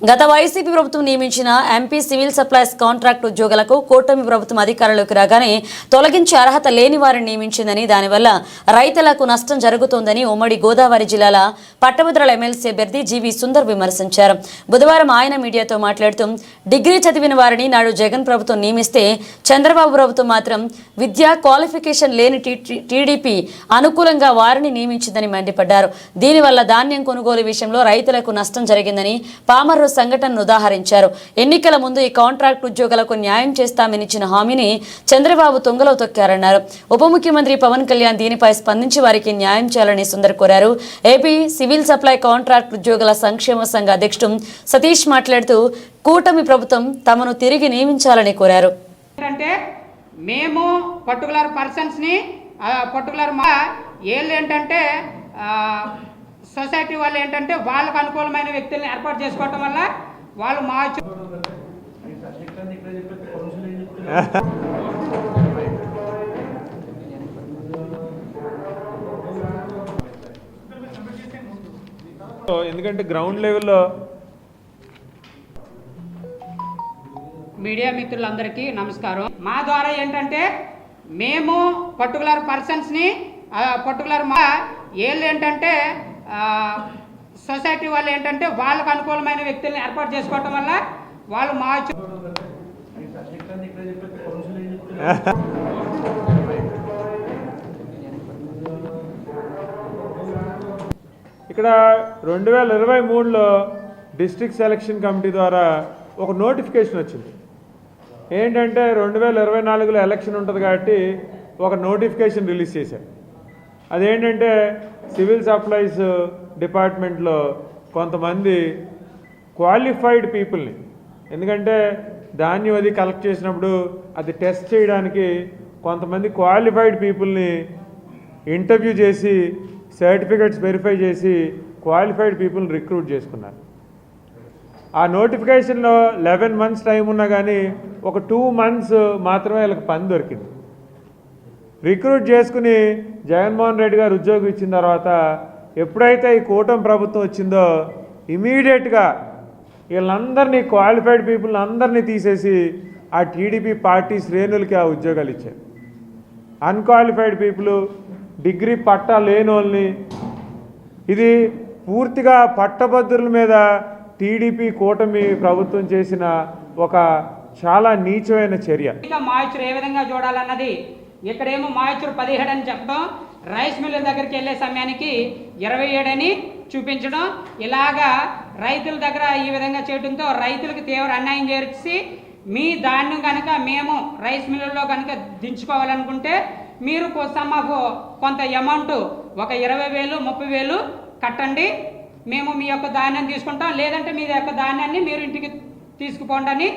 గత వైసీపీ ప్రభుత్వం నియమించిన ఎంపీ సివిల్ సప్లైస్ కాంట్రాక్ట్ ఉద్యోగులకు కూటమి ప్రభుత్వం అధికారంలోకి రాగానే తొలగించే అర్హత లేని వారిని నియమించిందని దానివల్ల రైతులకు నష్టం జరుగుతోందని ఉమ్మడి గోదావరి జిల్లాల పట్టభద్రుల ఎమ్మెల్సీ అభ్యర్థి జీవి సుందర్ విమర్శించారు. బుధవారం ఆయన మీడియాతో మాట్లాడుతూ డిగ్రీ చదివిన వారిని నాడు జగన్ ప్రభుత్వం నియమిస్తే చంద్రబాబు ప్రభుత్వం మాత్రం విద్యా క్వాలిఫికేషన్ లేని టీడీపీ అనుకూలంగా వారిని నియమించిందని మండిపడ్డారు. దీనివల్ల ధాన్యం కొనుగోలు విషయంలో రైతులకు నష్టం జరిగిందని పామర్రు సంఘటనను ఉదాహరించారు. ఎన్నికల ముందు ఈ కాంట్రాక్ట్ ఉద్యోగులకు న్యాయం చేస్తామని ఇచ్చిన హామీని చంద్రబాబు తొంగలో తొక్కారన్నారు. ఉప ముఖ్యమంత్రి పవన్ కళ్యాణ్ దీనిపై స్పందించి వారికి న్యాయం చేయాలని సుందర్ కోరారు. ఏపీ సివిల్ సప్లై కాంట్రాక్ట్ ఉద్యోగుల సంక్షేమ సంఘ అధ్యక్షుడు సతీష్ మాట్లాడుతూ కూటమి ప్రభుత్వం తమను తిరిగి నియమించాలని కోరారు. అంటే మేము పర్టికులర్ పర్సన్స్ని పర్టికులర్ మా ఏంటంటే సొసైటీ వాళ్ళు ఏంటంటే వాళ్ళకు అనుకూలమైన వ్యక్తుల్ని ఏర్పాటు చేసుకోవటం వల్ల వాళ్ళు మా ఎందుకంటే గ్రౌండ్ లెవెల్లో మీడియా మిత్రులందరికీ నమస్కారం. మా ద్వారా ఏంటంటే మేము పర్టికులర్ పర్సన్స్ని పర్టికులర్ మా వీళ్ళు ఏంటంటే సొసైటీ వాళ్ళు ఏంటంటే వాళ్ళకు అనుకూలమైన వ్యక్తుల్ని ఏర్పాటు చేసుకోవటం వల్ల వాళ్ళు మా ఇక్కడ రెండు వేల ఇరవై మూడులో డిస్ట్రిక్ట్ సెలక్షన్ కమిటీ ద్వారా ఒక నోటిఫికేషన్ వచ్చింది. ఏంటంటే రెండు వేల ఇరవై నాలుగులో ఎలక్షన్ ఉంటుంది కాబట్టి ఒక నోటిఫికేషన్ రిలీజ్ చేశారు. అదేంటంటే సివిల్ సప్లైస్ డిపార్ట్మెంట్లో కొంతమంది క్వాలిఫైడ్ పీపుల్ని ఎందుకంటే ధాన్యం అది కలెక్ట్ చేసినప్పుడు అది టెస్ట్ చేయడానికి కొంతమంది క్వాలిఫైడ్ పీపుల్ని ఇంటర్వ్యూ చేసి సర్టిఫికెట్స్ వెరిఫై చేసి క్వాలిఫైడ్ పీపుల్ని రిక్రూట్ చేసుకున్నారు. ఆ నోటిఫికేషన్లో లెవెన్ మంత్స్ టైం ఉన్నా కానీ ఒక టూ మంత్స్ మాత్రమే వీళ్ళకి పని దొరికింది. రిక్రూట్ చేసుకుని జగన్మోహన్ రెడ్డి గారు ఉద్యోగం ఇచ్చిన తర్వాత ఎప్పుడైతే ఈ కూటమి ప్రభుత్వం వచ్చిందో ఇమీడియట్గా వీళ్ళందరినీ క్వాలిఫైడ్ పీపుల్ని అందరినీ తీసేసి ఆ టీడీపీ పార్టీ శ్రేణులకి ఆ ఉద్యోగాలు ఇచ్చారు. అన్క్వాలిఫైడ్ పీపుల్ డిగ్రీ పట్టా లేని ఇది పూర్తిగా పట్టభద్రుల మీద టీడీపీ కూటమి ప్రభుత్వం చేసిన ఒక చాలా నీచమైన చర్య. ఇంకా మాయిచర్ ఏ విధంగా చూడాలన్నది ఇక్కడేమో మాయచూరు పదిహేడు అని చెప్పడం రైస్ మిల్లు దగ్గరికి వెళ్ళే సమయానికి ఇరవై ఏడని చూపించడం. ఇలాగా రైతుల దగ్గర ఈ విధంగా చేయడంతో రైతులకు తీవ్ర అన్యాయం చేసి మీ ధాన్యం కనుక మేము రైస్ మిల్లుల్లో కనుక దించుకోవాలనుకుంటే మీరు మాకు కొంత అమౌంట్ ఒక ఇరవై వేలు ముప్పై వేలు కట్టండి. మేము మీ యొక్క ధాన్యం తీసుకుంటాం. లేదంటే మీ యొక్క ధాన్యాన్ని మీరు ఇంటికి తీసుకుపోండి అని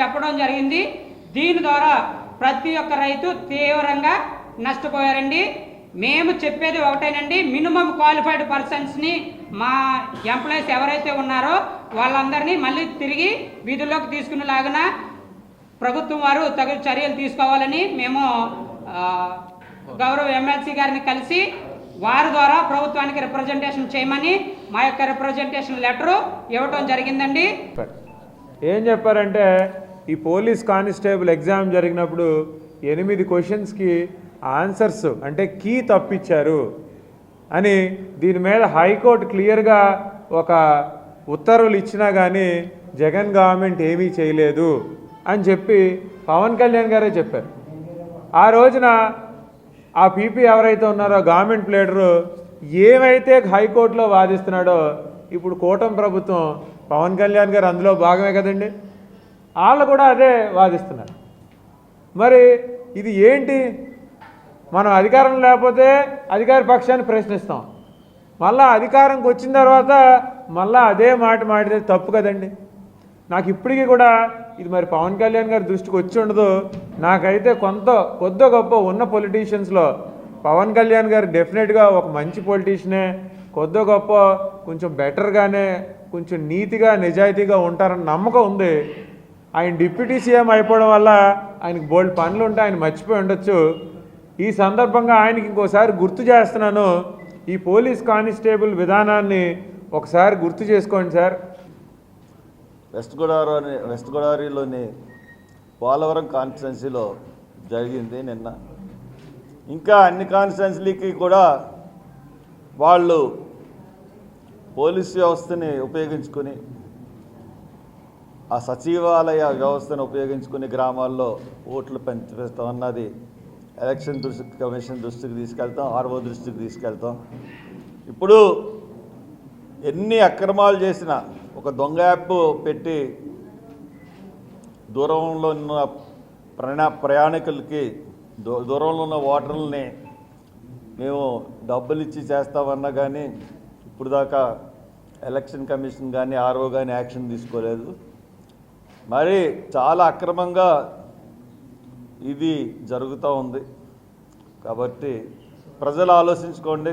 చెప్పడం జరిగింది. దీని ద్వారా ప్రతి ఒక్క రైతు తీవ్రంగా నష్టపోయారండి. మేము చెప్పేది ఒకటేనండి మినిమం క్వాలిఫైడ్ పర్సన్స్ని మా ఎంప్లాయీస్ ఎవరైతే ఉన్నారో వాళ్ళందరినీ మళ్ళీ తిరిగి వీధుల్లోకి తీసుకునేలాగున ప్రభుత్వం వారు తగు చర్యలు తీసుకోవాలని మేము గౌరవ ఎమ్మెల్సీ గారిని కలిసి వారి ద్వారా ప్రభుత్వానికి రిప్రజెంటేషన్ చేయమని మా యొక్క రిప్రజెంటేషన్ లెటరు ఇవ్వటం జరిగిందండి. ఏం చెప్పారంటే ఈ పోలీస్ కానిస్టేబుల్ ఎగ్జామ్ జరిగినప్పుడు ఎనిమిది క్వశ్చన్స్కి ఆన్సర్స్ అంటే కీ తప్పిచ్చారు అని దీని మీద హైకోర్టు క్లియర్గా ఒక ఉత్తర్వులు ఇచ్చినా కానీ జగన్ గవర్నమెంట్ ఏమీ చేయలేదు అని చెప్పి పవన్ కళ్యాణ్ గారే చెప్పారు. ఆ రోజున ఆ పీపీ ఎవరైతే ఉన్నారో గవర్నమెంట్ లీడరు ఏమైతే హైకోర్టులో వాదిస్తున్నాడో ఇప్పుడు కూటమి ప్రభుత్వం పవన్ కళ్యాణ్ గారు అందులో భాగమే కదండి. వాళ్ళు కూడా అదే వాదిస్తున్నారు. మరి ఇది ఏంటి? మనం అధికారం లేకపోతే అధికార పక్షాన్ని ప్రశ్నిస్తాం. మళ్ళా అధికారంకి వచ్చిన తర్వాత మళ్ళా అదే మాట మాడితే తప్పు కదండి. నాకు ఇప్పటికీ కూడా ఇది మరి పవన్ కళ్యాణ్ గారి దృష్టికి వచ్చి ఉండదు. నాకైతే కొంత కొద్ది గొప్ప ఉన్న పొలిటీషియన్స్లో పవన్ కళ్యాణ్ గారు డెఫినెట్గా ఒక మంచి పొలిటీషియనే కొద్ది గొప్ప కొంచెం బెటర్గానే కొంచెం నీతిగా నిజాయితీగా ఉంటారన్న నమ్మకం ఉంది. ఆయన డిప్యూటీ సీఎం అయిపోవడం వల్ల ఆయనకి బోల్డ్ పనులు ఉంటే ఆయన మర్చిపోయి ఉండొచ్చు. ఈ సందర్భంగా ఆయనకి ఇంకోసారి గుర్తు చేస్తున్నాను. ఈ పోలీస్ కానిస్టేబుల్ విధానాన్ని ఒకసారి గుర్తు చేసుకోండి సార్. వెస్ట్ గోదావరి వెస్ట్ గోదావరిలోని పోలవరం కాన్స్టిట్యున్సీలో జరిగింది నిన్న. ఇంకా అన్ని కాన్స్టిట్యున్సీలకి కూడా వాళ్ళు పోలీస్ వ్యవస్థని ఉపయోగించుకొని ఆ సచివాలయ వ్యవస్థను ఉపయోగించుకుని గ్రామాల్లో ఓట్లు పెంచుతాం అన్నది ఎలక్షన్ దృష్టి కమిషన్ దృష్టికి తీసుకెళ్తాం ఆర్ఓ దృష్టికి తీసుకెళ్తాం. ఇప్పుడు ఎన్ని అక్రమాలు చేసినా ఒక దొంగ యాప్ పెట్టి దూరంలో ఉన్న ప్రయాణ ప్రయాణికులకి దూ- దూరంలో ఉన్న ఓటర్లని మేము డబ్బులు ఇచ్చి చేస్తామన్నా కానీ ఇప్పుడు దాకా ఎలక్షన్ కమిషన్ కానీ ఆర్ఓ కానీ యాక్షన్ తీసుకోలేదు. మరి చాలా అక్రమంగా ఇది జరుగుతూ ఉంది. కాబట్టి ప్రజలు ఆలోచించుకోండి.